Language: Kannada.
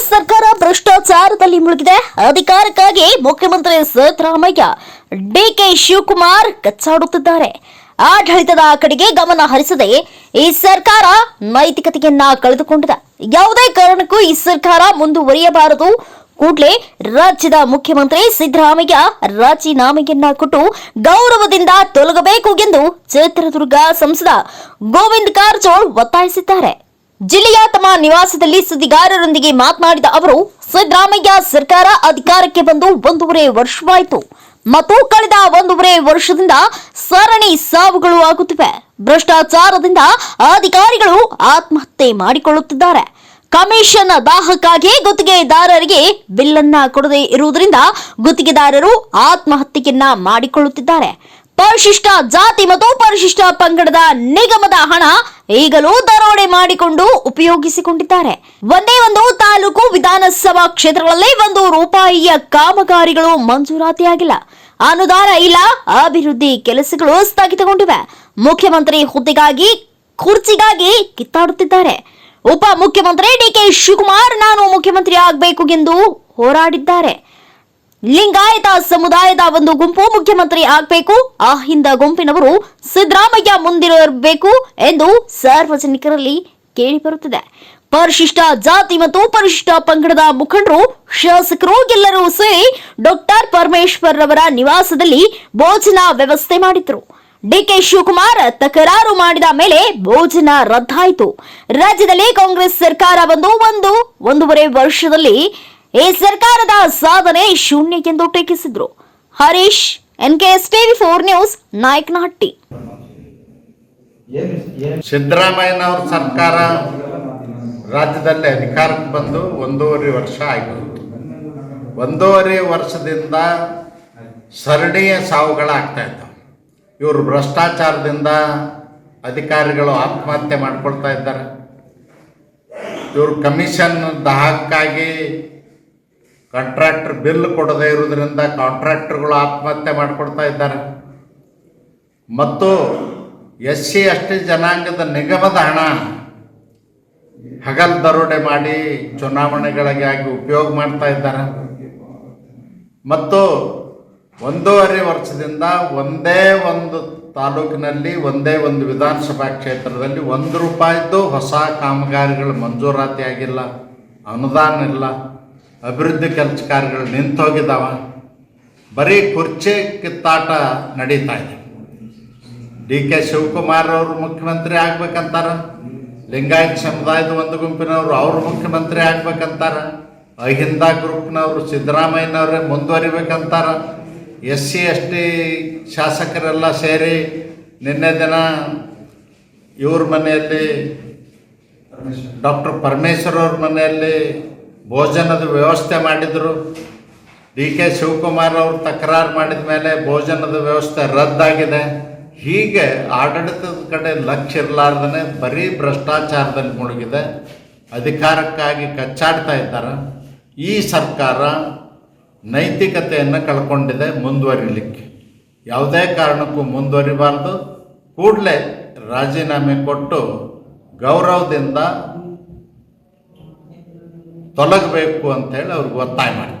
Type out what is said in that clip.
ಕಾಂಗ್ರೆಸ್ ಸರ್ಕಾರ ಭ್ರಷ್ಟಾಚಾರದಲ್ಲಿ ಮುಳುಗಿದೆ. ಅಧಿಕಾರಕ್ಕಾಗಿ ಮುಖ್ಯಮಂತ್ರಿ ಸಿದ್ದರಾಮಯ್ಯ ಡಿಕೆ ಶಿವಕುಮಾರ್ ಕಚ್ಚಾಡುತ್ತಿದ್ದಾರೆ. ಆಡಳಿತದ ಕಡೆಗೆ ಗಮನ ಹರಿಸದೆ ಈ ಸರ್ಕಾರ ನೈತಿಕತೆಯನ್ನ ಕಳೆದುಕೊಂಡಿದೆ. ಯಾವುದೇ ಕಾರಣಕ್ಕೂ ಈ ಸರ್ಕಾರ ಮುಂದುವರಿಯಬಾರದು. ಕೂಡಲೇ ರಾಜ್ಯದ ಮುಖ್ಯಮಂತ್ರಿ ಸಿದ್ದರಾಮಯ್ಯ ರಾಜೀನಾಮೆಯನ್ನ ಕೊಟ್ಟು ಗೌರವದಿಂದ ತೊಲಗಬೇಕು ಎಂದು ಚಿತ್ರದುರ್ಗ ಸಂಸದ ಗೋವಿಂದ ಕಾರಜೋಳ್ ಒತ್ತಾಯಿಸಿದ್ದಾರೆ. ಜಿಲ್ಲೆಯ ತಮ್ಮ ನಿವಾಸದಲ್ಲಿ ಸುದ್ದಿಗಾರರೊಂದಿಗೆ ಮಾತನಾಡಿದ ಅವರು, ಸಿದ್ದರಾಮಯ್ಯ ಸರ್ಕಾರ ಅಧಿಕಾರಕ್ಕೆ ಬಂದು ಒಂದೂವರೆ ವರ್ಷವಾಯಿತು ಮತ್ತು ಕಳೆದ ಒಂದೂವರೆ ವರ್ಷದಿಂದ ಸರಣಿ ಸಾವುಗಳು ಆಗುತ್ತಿವೆ. ಭ್ರಷ್ಟಾಚಾರದಿಂದ ಅಧಿಕಾರಿಗಳು ಆತ್ಮಹತ್ಯೆ ಮಾಡಿಕೊಳ್ಳುತ್ತಿದ್ದಾರೆ. ಕಮಿಷನ್ ದಾಹಕ್ಕಾಗಿ ಗುತ್ತಿಗೆದಾರರಿಗೆ ಬಿಲ್ಲನ್ನ ಕೊಡದೇ ಇರುವುದರಿಂದ ಗುತ್ತಿಗೆದಾರರು ಆತ್ಮಹತ್ಯೆಯನ್ನ ಮಾಡಿಕೊಳ್ಳುತ್ತಿದ್ದಾರೆ. ಪರಿಶಿಷ್ಟ ಜಾತಿ ಮತ್ತು ಪರಿಶಿಷ್ಟ ಪಂಗಡದ ನಿಗಮದ ಹಣ ಈಗಲೂ ದರೋಡೆ ಮಾಡಿಕೊಂಡು ಉಪಯೋಗಿಸಿಕೊಂಡಿದ್ದಾರೆ. ಒಂದೇ ಒಂದು ತಾಲೂಕು ವಿಧಾನಸಭಾ ಕ್ಷೇತ್ರಗಳಲ್ಲಿ ಒಂದು ರೂಪಾಯಿಯ ಕಾಮಗಾರಿಗಳು ಮಂಜೂರಾತಿಯಾಗಿಲ್ಲ. ಅನುದಾನ ಇಲ್ಲ, ಅಭಿವೃದ್ಧಿ ಕೆಲಸಗಳು ಸ್ಥಗಿತಗೊಂಡಿವೆ. ಮುಖ್ಯಮಂತ್ರಿ ಹುದ್ದೆಗಾಗಿ, ಕುರ್ಚಿಗಾಗಿ ಕಿತ್ತಾಡುತ್ತಿದ್ದಾರೆ. ಉಪ ಮುಖ್ಯಮಂತ್ರಿ ಡಿಕೆ ಶಿವಕುಮಾರ್, ನಾನು ಮುಖ್ಯಮಂತ್ರಿ ಆಗಬೇಕು ಎಂದು ಹೋರಾಡಿದ್ದಾರೆ. ಲಿಂಗಾಯತ ಸಮುದಾಯದ ಒಂದು ಗುಂಪು ಮುಖ್ಯಮಂತ್ರಿ ಆಗಬೇಕು. ಆ ಹಿಂದ ಗುಂಪಿನವರು ಸಿದ್ದರಾಮಯ್ಯ ಮುಂದಿರಬೇಕು ಎಂದು ಸಾರ್ವಜನಿಕರಲ್ಲಿ ಕೇಳಿಬರುತ್ತಿದೆ. ಪರಿಶಿಷ್ಟ ಜಾತಿ ಮತ್ತು ಪರಿಶಿಷ್ಟ ಪಂಗಡದ ಮುಖಂಡರು, ಶಾಸಕರು ಎಲ್ಲರೂ ಸೇರಿ ಡಾಕ್ಟರ್ ಪರಮೇಶ್ವರ್ ರವರ ನಿವಾಸದಲ್ಲಿ ಭೋಜನ ವ್ಯವಸ್ಥೆ ಮಾಡಿದ್ರು. ಡಿಕೆ ಶಿವಕುಮಾರ್ ತಕರಾರು ಮಾಡಿದ ಮೇಲೆ ಭೋಜನ ರದ್ದಾಯಿತು. ರಾಜ್ಯದಲ್ಲಿ ಕಾಂಗ್ರೆಸ್ ಸರ್ಕಾರ ಬಂದು ಒಂದು, ಒಂದೂವರೆ ವರ್ಷದಲ್ಲಿ ಈ ಸರ್ಕಾರದ ಸಾಧನೆ ಶೂನ್ಯ ಎಂದು ಟೀಕಿಸಿದ್ರು. Harish S TV four news, Nayakanahatti. ಸಿದ್ದರಾಮಯ್ಯನವ್ರ ಸರ್ಕಾರ ರಾಜ್ಯದಲ್ಲಿ ಅಧಿಕಾರಕ್ಕೆ ಬಂದು ಒಂದೂವರೆ ವರ್ಷ ಆಯಿತು. ಒಂದೂವರೆ ವರ್ಷದಿಂದ ಸರಣಿಯ ಸಾವುಗಳಾಗ್ತಾ ಇದ್ದಾವೆ. ಇವರು ಭ್ರಷ್ಟಾಚಾರದಿಂದ ಅಧಿಕಾರಿಗಳು ಆತ್ಮಹತ್ಯೆ ಮಾಡ್ಕೊಳ್ತಾ ಇದ್ದಾರೆ. ಇವರು ಕಮಿಷನ್ ದಾಹಕ್ಕಾಗಿ ಕಾಂಟ್ರಾಕ್ಟರ್ ಬಿಲ್ ಕೊಡದೇ ಇರುವುದರಿಂದ ಕಾಂಟ್ರಾಕ್ಟರ್ಗಳು ಆತ್ಮಹತ್ಯೆ ಮಾಡಿಕೊಡ್ತಾ ಇದ್ದಾರೆ. ಮತ್ತು ಎಸ್ ಸಿ, ಎಸ್ ಟಿ ಜನಾಂಗದ ನಿಗಮದ ಹಣ ಹಗಲ್ ದರೋಡೆ ಮಾಡಿ ಚುನಾವಣೆಗಳಿಗಾಗಿ ಉಪಯೋಗ ಮಾಡ್ತಾ ಇದ್ದಾರೆ. ಮತ್ತು ಒಂದೂವರೆ ವರ್ಷದಿಂದ ಒಂದೇ ಒಂದು ತಾಲೂಕಿನಲ್ಲಿ ಒಂದೇ ಒಂದು ವಿಧಾನಸಭಾ ಕ್ಷೇತ್ರದಲ್ಲಿ ಒಂದು ರೂಪಾಯಿದ್ದು ಹೊಸ ಕಾಮಗಾರಿಗಳು ಮಂಜೂರಾತಿ ಆಗಿಲ್ಲ ಅನುದಾನ ಇಲ್ಲ. ಅಭಿವೃದ್ಧಿ ಕೆಲಸ ಕಾರ್ಯಗಳು ನಿಂತೋಗಿದ್ದಾವ. ಬರೀ ಕುರ್ಚಿ ಕಿತ್ತಾಟ ನಡೀತಾ ಇದೆ. ಡಿ ಕೆ ಶಿವಕುಮಾರ್ ಅವರು ಮುಖ್ಯಮಂತ್ರಿ ಆಗ್ಬೇಕಂತಾರ, ಲಿಂಗಾಯತ್ ಸಮುದಾಯದ ಒಂದು ಗುಂಪಿನವರು ಅವರು ಮುಖ್ಯಮಂತ್ರಿ ಆಗ್ಬೇಕಂತಾರ, ಅಹಿಂದ ಗ್ರೂಪ್ನವರು ಸಿದ್ದರಾಮಯ್ಯನವರೇ ಮುಂದುವರಿಬೇಕಂತಾರ ಎಸ್ ಸಿ ಎಸ್ ಟಿ ಶಾಸಕರೆಲ್ಲ ಸೇರಿ ನಿನ್ನೆ ದಿನ ಇವ್ರ ಮನೆಯಲ್ಲಿ ಡಾಕ್ಟರ್ ಪರಮೇಶ್ವರ್ ಅವ್ರ ಮನೆಯಲ್ಲಿ ಭೋಜನದ ವ್ಯವಸ್ಥೆ ಮಾಡಿದರು. ಡಿ ಕೆ ಶಿವಕುಮಾರ್ ಅವರು ತಕರಾರು ಮಾಡಿದ ಮೇಲೆ ಭೋಜನದ ವ್ಯವಸ್ಥೆ ರದ್ದಾಗಿದೆ. ಹೀಗೆ ಆಡಳಿತದ ಕಡೆ ಲಕ್ಷ್ಯ ಇರಲಾರ್ದೇ ಬರೀ ಭ್ರಷ್ಟಾಚಾರದಲ್ಲಿ ಮುಳುಗಿದೆ. ಅಧಿಕಾರಕ್ಕಾಗಿ ಕಚ್ಚಾಡ್ತಾ ಇದ್ದಾರೆ. ಈ ಸರ್ಕಾರ ನೈತಿಕತೆಯನ್ನು ಕಳ್ಕೊಂಡಿದೆ ಮುಂದುವರಿಲಿಕ್ಕೆ. ಯಾವುದೇ ಕಾರಣಕ್ಕೂ ಮುಂದುವರಿಬಾರ್ದು. ಕೂಡಲೇ ರಾಜೀನಾಮೆ ಕೊಟ್ಟು ಗೌರವದಿಂದ ತೊಲಗಬೇಕು ಅಂತೇಳಿ ಅವ್ರಿಗೆ ಒತ್ತಾಯ ಮಾಡಿ